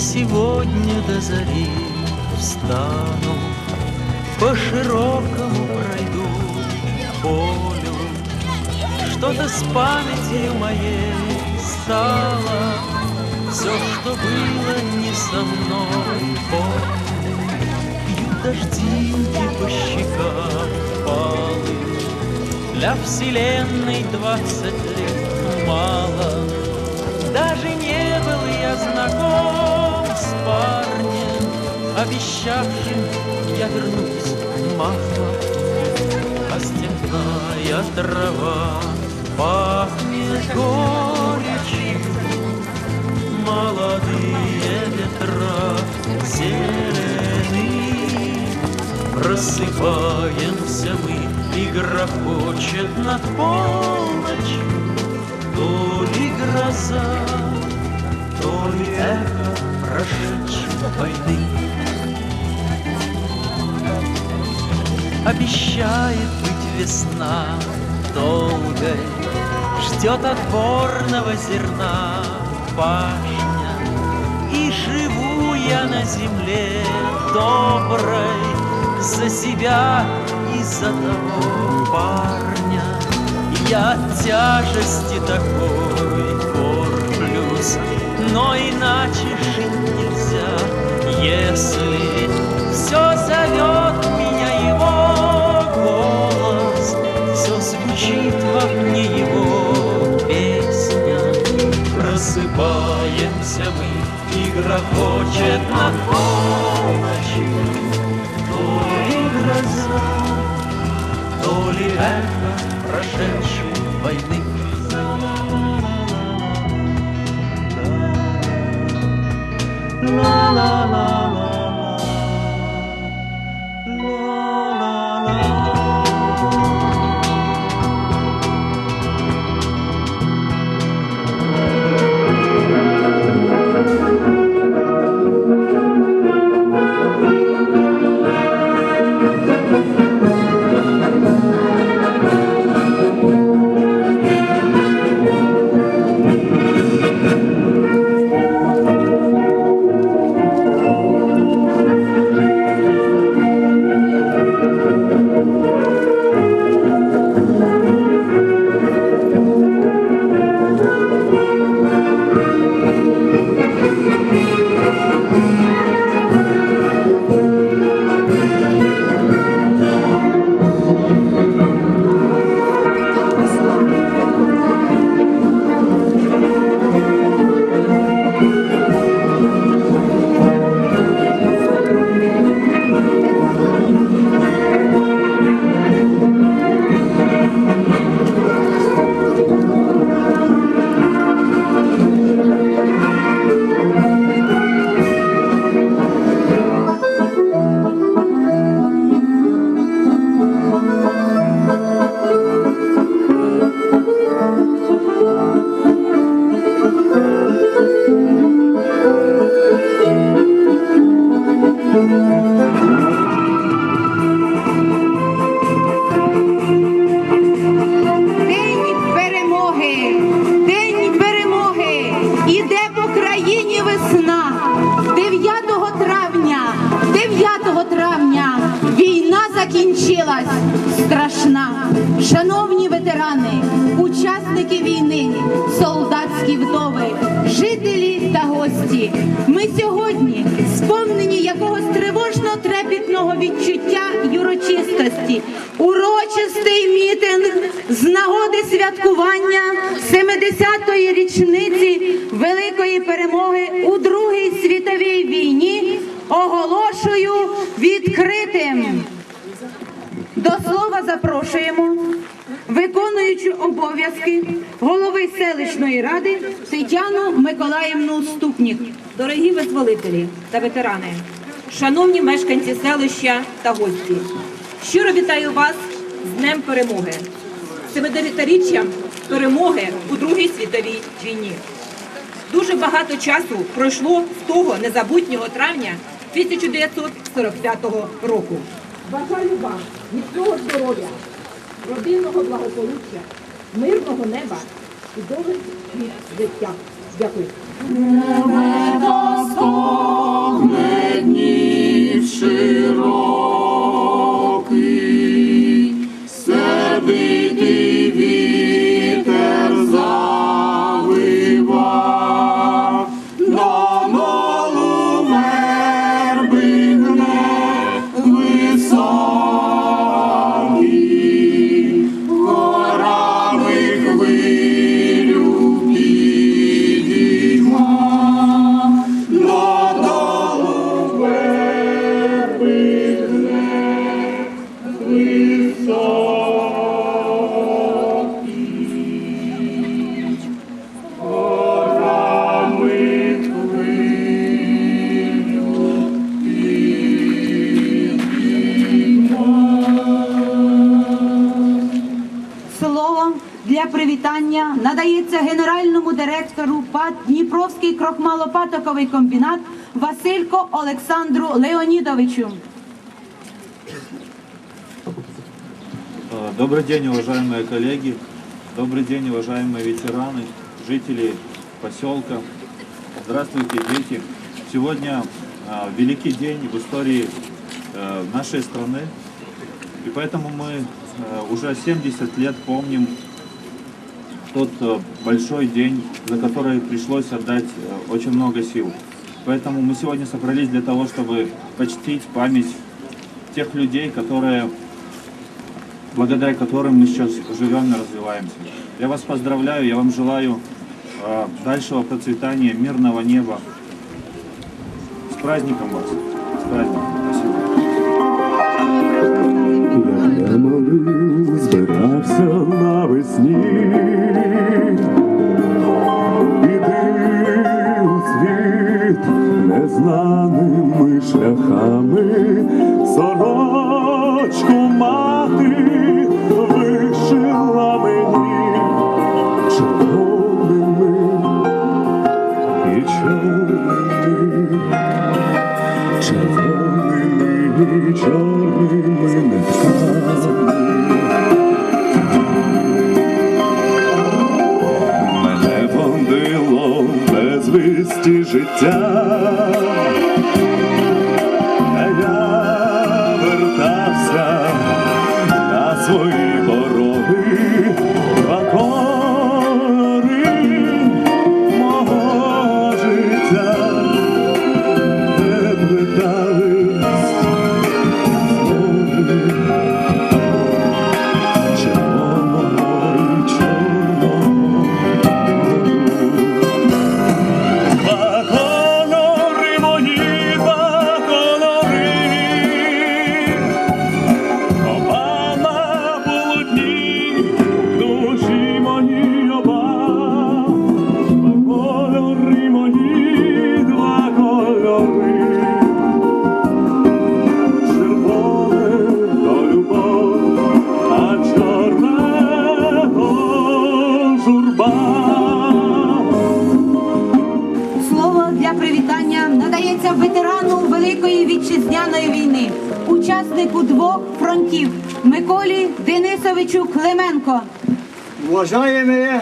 Сегодня до зари встану, По широкому пройду полю. Что-то с памятью моей стало, Все, что было не со мной, помню. Бьют дождинки по щекам палы, Для вселенной двадцать лет мало. Даже не был я знаком Обещавшим я вернусь махом. А степная трава пахнет горечью, Молодые ветра зелены. Просыпаемся мы, и грохочет над полночью То ли гроза, то ли эхо прошедшей войны. Обещает быть весна долгой, Ждет отборного зерна пашня. И живу я на земле доброй За себя и за того парня. Я от тяжести такой корплюсь, Но иначе жить нельзя, если грохочет над полночью Ми сьогодні сповнені якогось тривожно трепетного відчуття й урочистості. Урочистий мітинг з нагоди святкування 70-ї річниці великої перемоги у Другій світовій війні оголошую відкритим. До слова запрошуємо виконуючу обов'язки голови селищної ради Тетяну Миколаївну Ступнік. Дорогі визволителі та ветерани, шановні мешканці селища та гості, щиро вітаю вас з Днем Перемоги, 70-річчям перемоги у Другій світовій війні. Дуже багато часу пройшло з того незабутнього травня 1945 року. Бажаю вам міцного здоров'я, родинного благополуччя, мирного неба і довгих літ життя. Дякую. Небо стогне Дніп привітання надається генеральному директору ПАД Дніпровський крохмалопатоковий комбінат Василько Олександру Леонідовичу. Э, Добрый день, уважаемые коллеги. Добрый день, уважаемые ветераны, жители поселка. Здравствуйте, дети. Сегодня а, великий день в истории э, нашей страны. И поэтому мы э, уже 70 лет помним тот э, большой день, за который пришлось отдать э, очень много сил. Поэтому мы сегодня собрались для того, чтобы почтить память тех людей, которые благодаря которым мы сейчас живем и развиваемся. Я вас поздравляю, я вам желаю э, дальшего процветания, мирного неба. С праздником вас! С праздником! Спасибо! Збирався навесні, down Слово для привітання надається ветерану Великої вітчизняної війни, учаснику двох фронтів Миколі Денисовичу Клименко. Уважаемые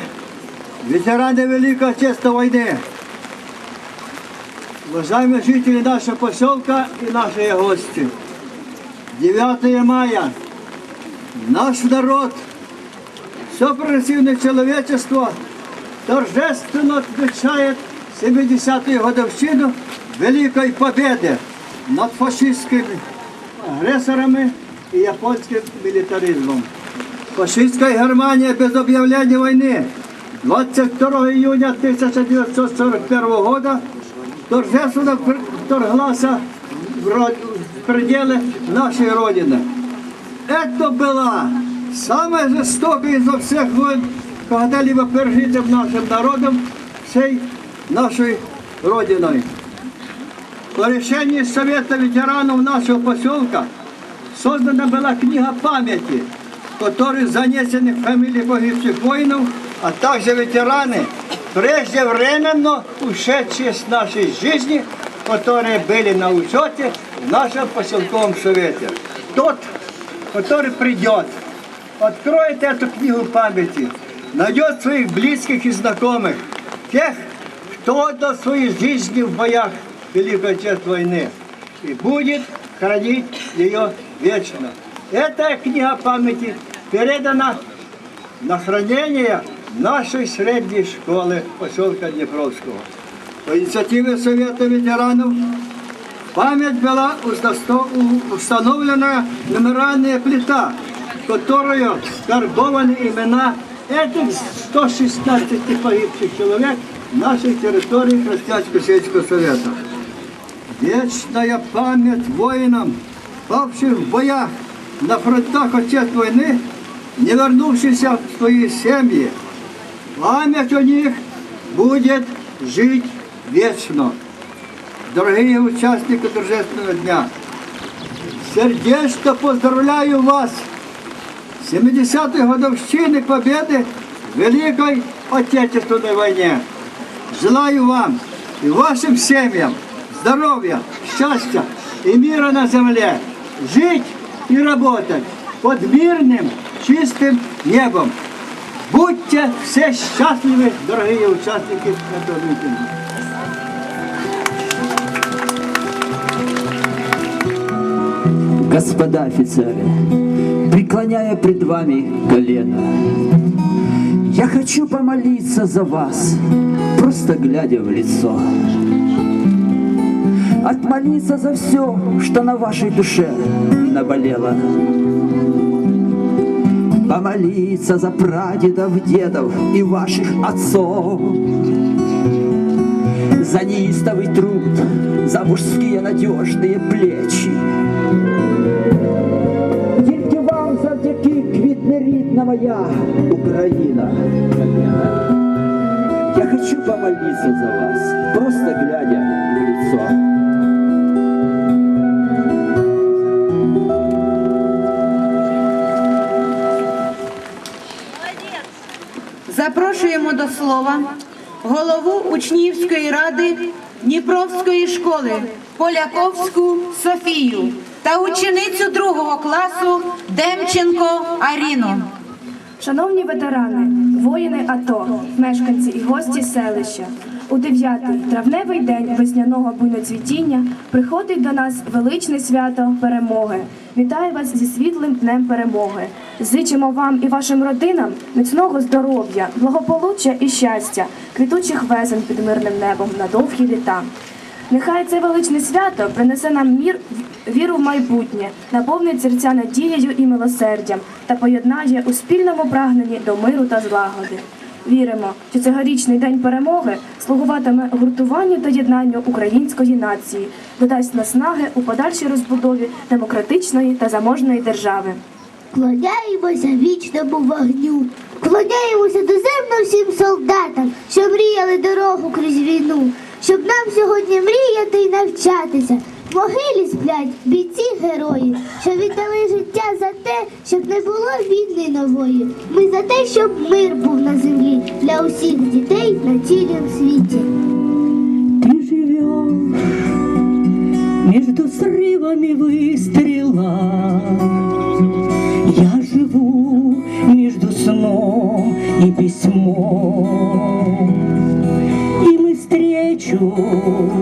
ветераны Великой Отечественной войны, уважаемые жители нашего поселка и наши гости, 9 мая наш народ, все прогрессивное человечество торжественно отмечает 70-ю годовщину Великой Победы над фашистскими агрессорами и японским милитаризмом. Фашистская Германия без объявления войны 22 июня 1941 года торжественно пр- вторглась в, ро- в пределы нашей Родины. Это была самая жестокая изо всех войн, когда-либо пережитым нашим народом, всей нашей Родиной. По решению Совета ветеранов нашего поселка создана была книга памяти, в которой занесены фамилии погибших воинов, а также ветераны, преждевременно ушедшие с нашей жизни, которые были на учете в нашем поселковом совете. Тот, который придет, откроет эту книгу памяти, найдет своих близких и знакомых, тех, кто отдал свои жизни в боях Великой Отечественной войны и будет хранить ее вечно. Эта книга памяти передана на хранение нашей средней школы поселка Днепровского. По инициативе Совета ветеранов память была установлена мемориальная плита, которую карбованы имена этих 116 погибших человек нашей территории Христианско-сельского совета. Вечная память воинам, павших в боях на фронтах Отечественной войны, не вернувшихся в свои семьи. Память о них будет жить вечно. Дорогие участники торжественного дня, сердечно поздравляю вас 70-й годовщины победы в Великой Отечественной войне. Желаю вам и вашим семьям здоровья, счастья и мира на земле. Жить и работать под мирным, чистым небом. Будьте все счастливы, дорогие участники этого митинга. Господа офицеры, преклоняя пред вами колено, я хочу помолиться за вас, просто глядя в лицо. Отмолиться за все, что на вашей душе наболело. Помолиться за прадедов, дедов и ваших отцов. За неистовый труд, за мужские надежные плечи. Рідна моя Україна. Я хочу помолиться за вас, просто глядя в лицо. Запрошуємо до слова голову учнівської ради Дніпровської школи Поляковську Софію та ученицю другого класу Демченко Аріну. Шановні ветерани, воїни АТО, мешканці і гості селища, у дев'ятий травневий день весняного буйноцвітіння приходить до нас величне свято перемоги. Вітаю вас зі світлим днем перемоги. Зичимо вам і вашим родинам міцного здоров'я, благополуччя і щастя, квітучих весен під мирним небом на довгі літа. Нехай це величне свято принесе нам мір, віру в майбутнє, наповнить серця надією і милосердям та поєднає у спільному прагненні до миру та злагоди. Віримо, що цьогорічний день перемоги слугуватиме гуртуванню та єднанню української нації, додасть наснаги у подальшій розбудові демократичної та заможної держави. Клоняємося вічному вогню, клоняємося доземно всім солдатам, що мріяли дорогу крізь війну, щоб нам сьогодні мріяти й навчатися. В могилі сплять бійці герої, що віддали життя за те, щоб не було війни нової. Ми за те, щоб мир був на землі для усіх дітей на цілім світі. Ты живешь между срывами выстрела. Я живу между сном и письмом. И мы встречу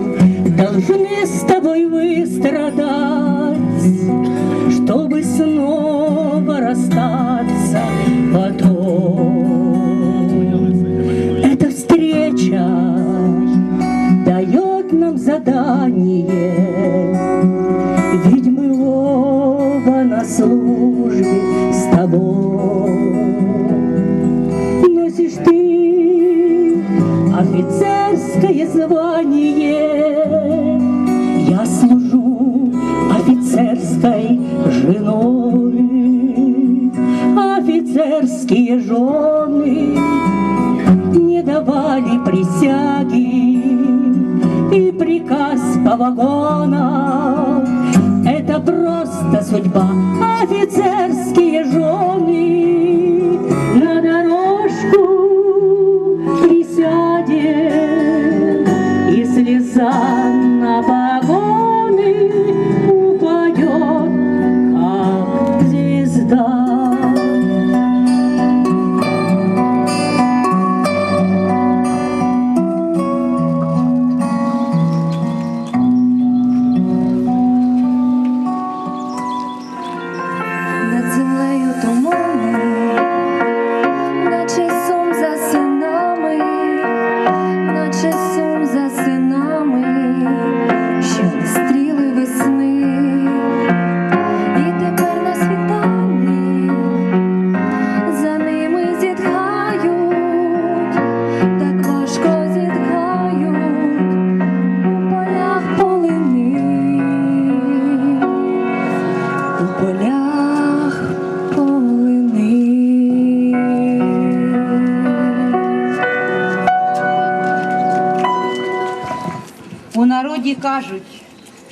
приказ по вагонам. Это просто судьба, офицерские жены на дорожку присядет и слеза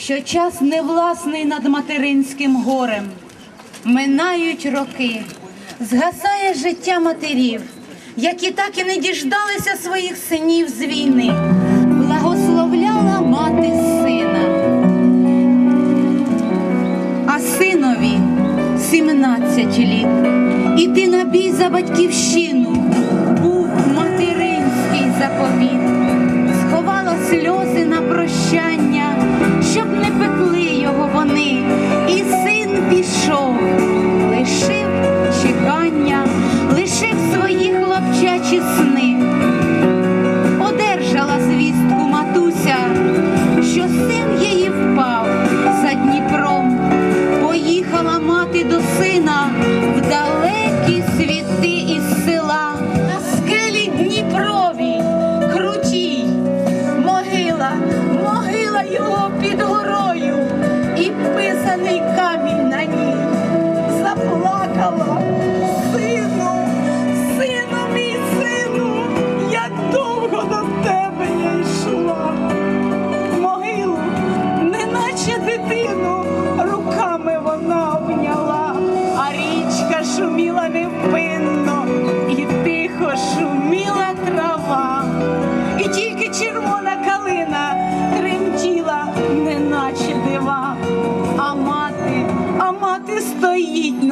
що час не власний над материнським горем. Минають роки, згасає життя матерів, які так і не діждалися своїх синів з війни. Благословляла мати сина. А синові 17 літ. Іти на бій за батьківщину був материнський заповіт. Сховала сльози на прощання,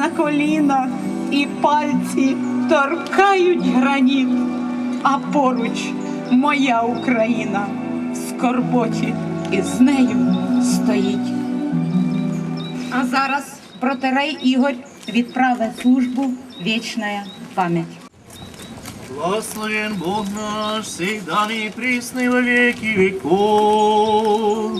на колінах, і пальці торкають граніт, а поруч моя Україна в скорботі і з нею стоїть. А зараз протерей Ігор відправить службу «Вічна пам'ять». Благословен Бог наш, всегда и пресный во веки веков.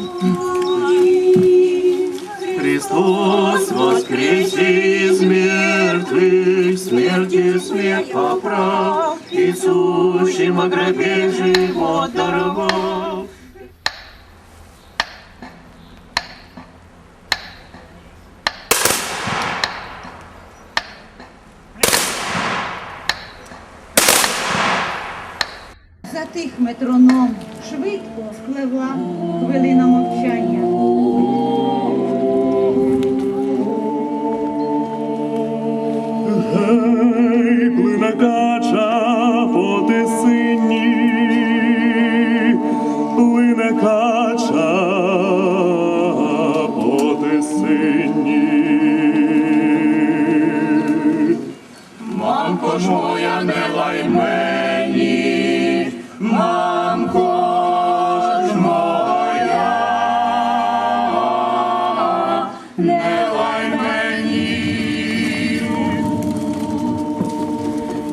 Христос воскресе из мертвых, смерти смерть поправ, и сущим о гробе живот даровал. Затих метроном, швидко спливла хвилина мовчання.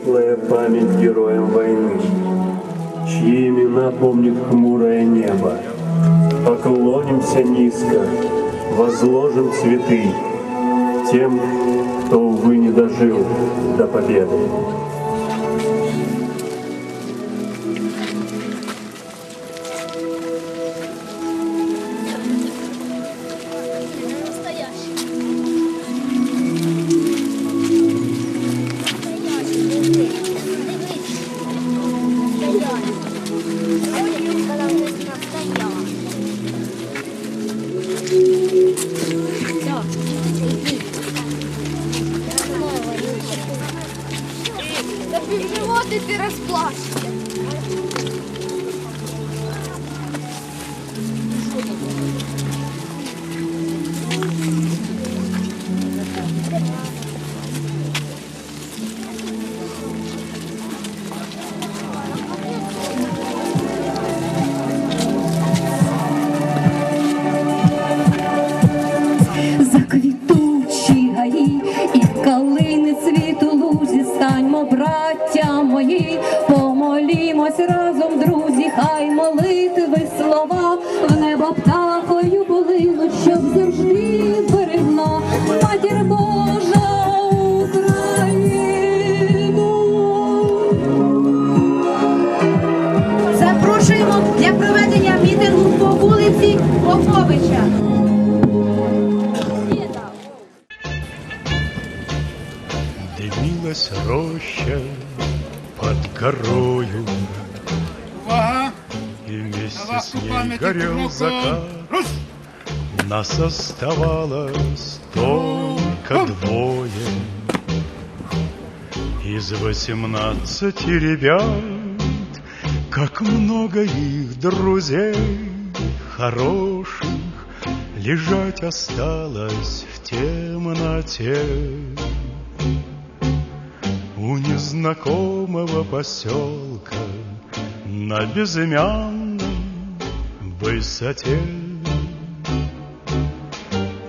Светлая память героям войны, чьи имена помнит хмурое небо. Поклонимся низко, возложим цветы тем, кто, увы, не дожил до победы. Да півживоти ти розплачеш. Горел закат. Нас оставалось только двое. Из восемнадцати ребят Как много их друзей хороших Лежать осталось в темноте. У незнакомого поселка на безымянной высоте.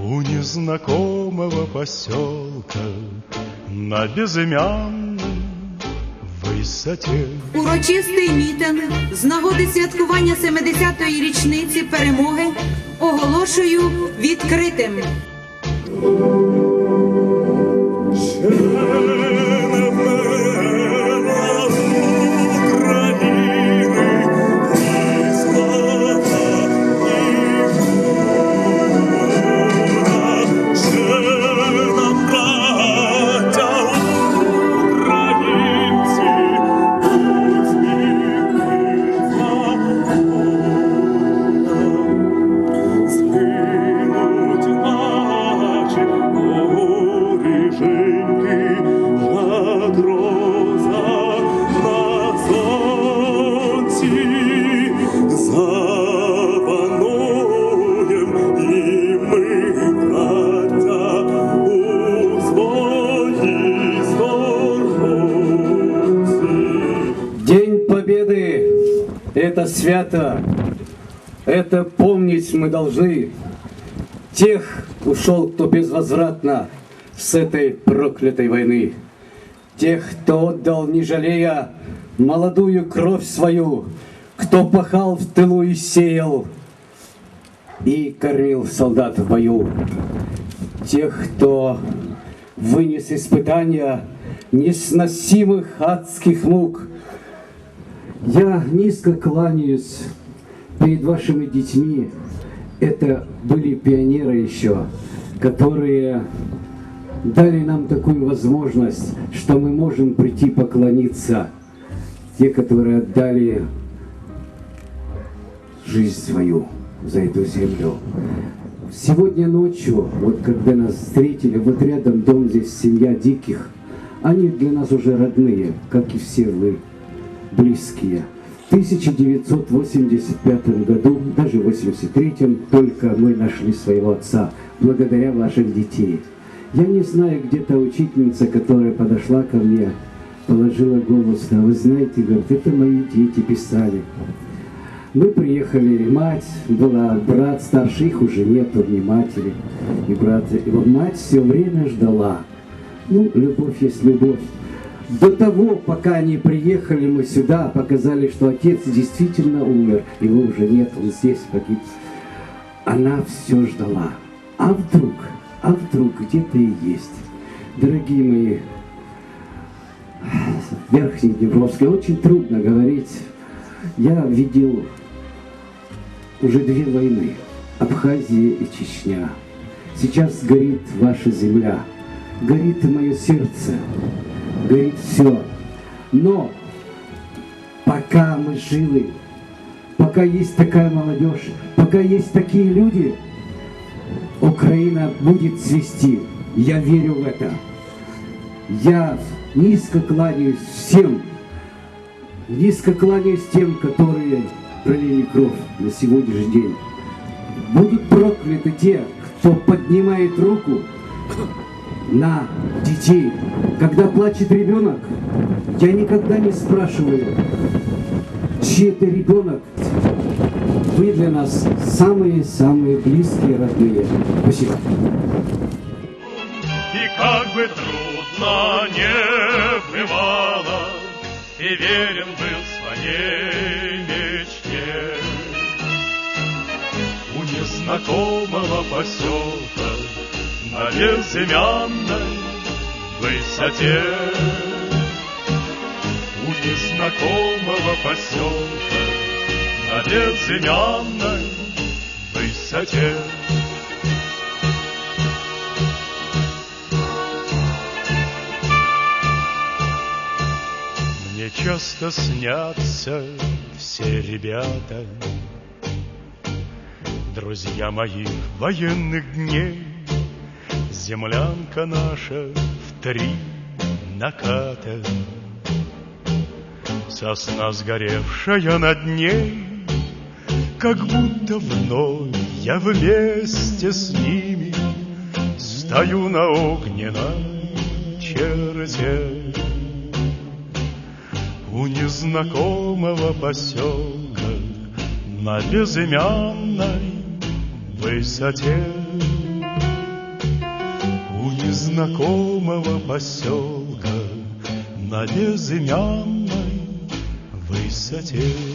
У незнакомого поселка на безымянной высоте. Урочистий мітинг з нагоди святкування 70-ї річниці перемоги оголошую відкритим. Свято, это помнить мы должны. Тех ушел, кто безвозвратно с этой проклятой войны. Тех, кто отдал, не жалея, молодую кровь свою, кто пахал в тылу и сеял, и кормил солдат в бою. Тех, кто вынес испытания несносимых адских мук, я низко кланяюсь перед вашими детьми. Это были пионеры еще, которые дали нам такую возможность, что мы можем прийти поклониться. Те, которые отдали жизнь свою за эту землю. Сегодня ночью, вот когда нас встретили, вот рядом дом здесь семья диких, они для нас уже родные, как и все вы, близкие. В 1985 году, даже в 83 только мы нашли своего отца, благодаря вашим детей. Я не знаю, где-то учительница, которая подошла ко мне, положила голову сюда. Вы знаете, говорит, это мои дети писали. Мы приехали, мать была, брат старший, их уже нету, ни матери, и брата. Вот мать все время ждала. Ну, любовь есть любовь. До того, пока они приехали, мы сюда, показали, что отец действительно умер, его уже нет, он здесь погиб. Она все ждала. А вдруг, а вдруг где-то и есть. Дорогие мои, Верхний Днепровский, очень трудно говорить. Я видел уже две войны, Абхазия и Чечня. Сейчас горит ваша земля, горит и мое сердце, горит все. Но пока мы живы, пока есть такая молодежь, пока есть такие люди, Украина будет цвести. Я верю в это. Я низко кланяюсь всем, низко кланяюсь тем, которые пролили кровь на сегодняшний день. Будут прокляты те, кто поднимает руку на детей. Когда плачет ребенок, я никогда не спрашиваю, чей это ребенок. Вы для нас самые-самые близкие, родные. Спасибо. И как бы трудно не бывало, И верен был своей мечте. У незнакомого поселка На безымянной высоте. У незнакомого поселка На безымянной высоте. Мне часто снятся все ребята, Друзья моих военных дней, Землянка наша в три наката, Сосна сгоревшая над ней, Как будто вновь я вместе с ними Стою на огненной черте. У незнакомого поселка На безымянной высоте Незнакомого поселка На безымянной высоте